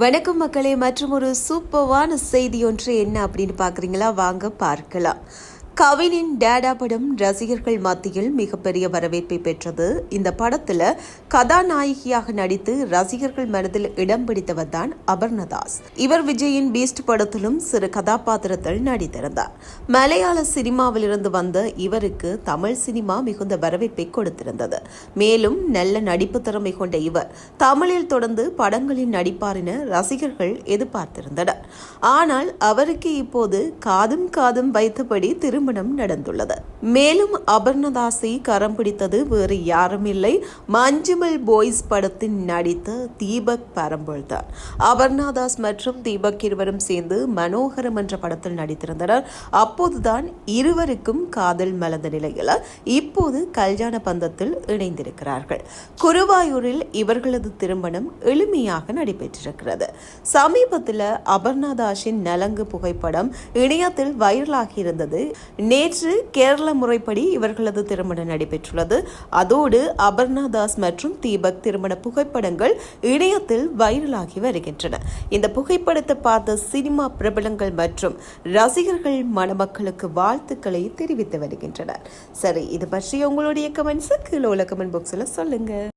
வணக்கம் மக்களே மற்றும் ஒரு சூப்பர்வான செய்தி ஒன்று என்ன அப்படின்னு பார்க்குறீங்களா? வாங்க பார்க்கலாம். கவினின் டேடா படம் ரசிகர்கள் மத்தியில் மிகப்பெரிய வரவேற்பை பெற்றது. இந்த படத்துல கதாநாயகியாக நடித்து ரசிகர்கள் மனதில் இடம் பிடித்தவர் தான் அபர்ணதாஸ். இவர் விஜயின் பீஸ்ட் படத்திலும் சிறு கதாபாத்திரத்தில் நடித்திருந்தார். மலையாள சினிமாவிலிருந்து வந்த இவருக்கு தமிழ் சினிமா மிகுந்த வரவேற்பை கொடுத்திருந்தது. மேலும் நல்ல நடிப்பு திறமை கொண்ட இவர் தமிழில் தொடர்ந்து படங்களில் நடிப்பார் என ரசிகர்கள் எதிர்பார்த்திருந்தனர். ஆனால் அவருக்கு இப்போது காதும் காதும் வைத்தபடி திரும்ப திருமணம் நடந்துள்ளது. மேலும் அபர்ணதாசை கரம் பிடித்தது வேறு யாரும் இல்லை மஞ்சுமல் பாய்ஸ் படத்தில் நடித்த தீபக் பரம்பொல் தான் அபர்ணாதாஸ் மற்றும் தீபக் இருவரும் சேர்ந்து மனோகரம் என்ற படத்தில் நடித்திருந்தனர். அப்போதுதான் இருவருக்கும் காதல் மலர்ந்த நிலையில் இப்போது கல்யாண பந்தத்தில் இணைந்திருக்கிறார்கள். குருவாயூரில் இவர்களது திருமணம் எளிமையாக நடைபெற்றிருக்கிறது. சமீபத்தில் அபர்ணாதாஸின் நலங்கு புகைப்படம் இணையத்தில் வைரலாகி இருந்தது. நேற்று கேரள முறைப்படி இவர்களது திருமணம் நடைபெற்றுள்ளது. அதோடு அபர்ணா தாஸ் மற்றும் தீபக் திருமண புகைப்படங்கள் இணையத்தில் வைரலாகி வருகின்றன. இந்த புகைப்படத்தை பார்த்த சினிமா பிரபலங்கள் மற்றும் ரசிகர்கள் மணமக்களுக்கு வாழ்த்துக்களை தெரிவித்து வருகின்றனர். சரி இது பற்றி உங்களுடைய கமெண்ட்ஸ் கீழே உள்ள கமெண்ட் பாக்ஸில் சொல்லுங்க.